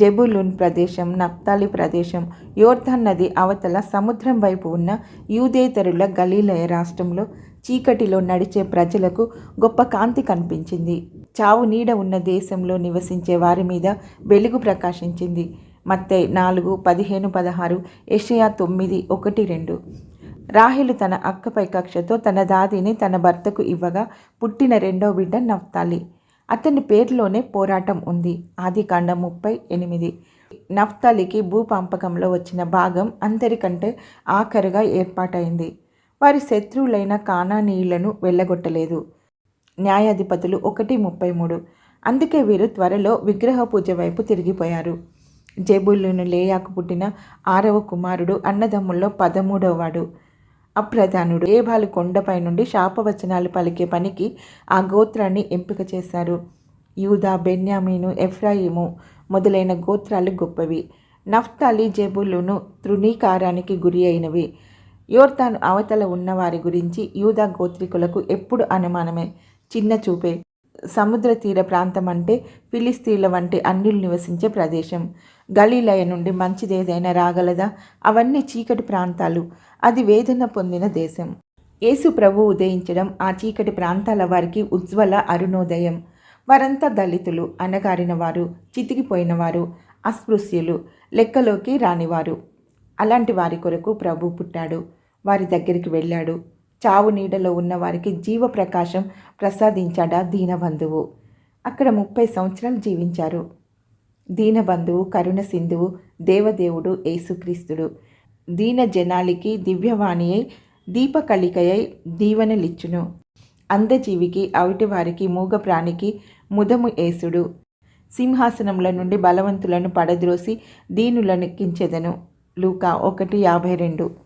జెబులున్ ప్రదేశం నప్తాలి ప్రదేశం యోర్ధన్ నది అవతల సముద్రం వైపు ఉన్న యూదేతరుల గలీలయ రాష్ట్రంలో చీకటిలో నడిచే ప్రజలకు గొప్ప కాంతి కనిపించింది. చావు నీడ ఉన్న దేశంలో నివసించే వారి మీద వెలుగు ప్రకాశించింది. మత్తై నాలుగు పదిహేను పదహారు ఏషియా తొమ్మిది ఒకటి రెండు. రాహిలు తన అక్కపై కక్షతో తన దాదిని తన భర్తకు ఇవ్వగా పుట్టిన రెండో బిడ్డ నవ్తాలి అతని పేరులోనే పోరాటం ఉంది. ఆదికాండ ముప్పై ఎనిమిది. నఫ్తాలికి భూపంపకంలో వచ్చిన భాగం అందరికంటే ఆఖరుగా ఏర్పాటైంది. వారి శత్రువులైన కానానీయులను వెళ్ళగొట్టలేదు. న్యాయాధిపతులు ఒకటి ముప్పై మూడు. అందుకే వీరు త్వరలో విగ్రహ పూజ వైపు తిరిగిపోయారు. జేబుల్లోని లేయాకు పుట్టిన ఆరవ కుమారుడు అన్నదమ్ముల్లో పదమూడవ వాడు అప్రధానుడు. ఏబాలు కొండపై నుండి శాపవచనాలు పలికే పనికి ఆ గోత్రాన్ని ఎంపిక చేశారు. యూదా బెన్యామీను ఎఫ్రాయిము మొదలైన గోత్రాలు గొప్పవి. నఫ్తాలి జెబులును తృణీకారానికి గురి అయినవి. యోర్తాను అవతల ఉన్నవారి గురించి యూదా గోత్రికులకు ఎప్పుడు అనుమానమే? చిన్న చూపే. సముద్ర తీర ప్రాంతం అంటే ఫిలిస్తీన్ల వంటి అన్యులు నివసించే ప్రదేశం. గలీలయ నుండి మంచిదేదైనా రాగలదా? అవన్నీ చీకటి ప్రాంతాలు. అది వేదన పొందిన దేశం. యేసు ప్రభు ఉదయించడం ఆ చీకటి ప్రాంతాల వారికి ఉజ్వల అరుణోదయం. వారంతా దళితులు అనగారిన వారు చితికిపోయినవారు అస్పృశ్యులు లెక్కలోకి రానివారు. అలాంటి వారి కొరకు ప్రభు పుట్టాడు. వారి దగ్గరికి వెళ్ళాడు. చావు నీడలో ఉన్న వారికి జీవ ప్రకాశం ప్రసాదించాడా దీనబంధువు. అక్కడ ముప్పై సంవత్సరాలు జీవించారు. దీనబంధువు కరుణ సింధువు దేవదేవుడు యేసుక్రీస్తుడు. దీన జనాలికి దివ్యవాణి అయి దీపకళికయై దీవెనలిచ్చును. అందజీవికి అవిటివారికి మూగ ప్రాణికి ముదము ఏసుడు సింహాసనముల నుండి బలవంతులను పడద్రోసి దీనులనెక్కించెదను. లూకా ఒకటి యాభై రెండు.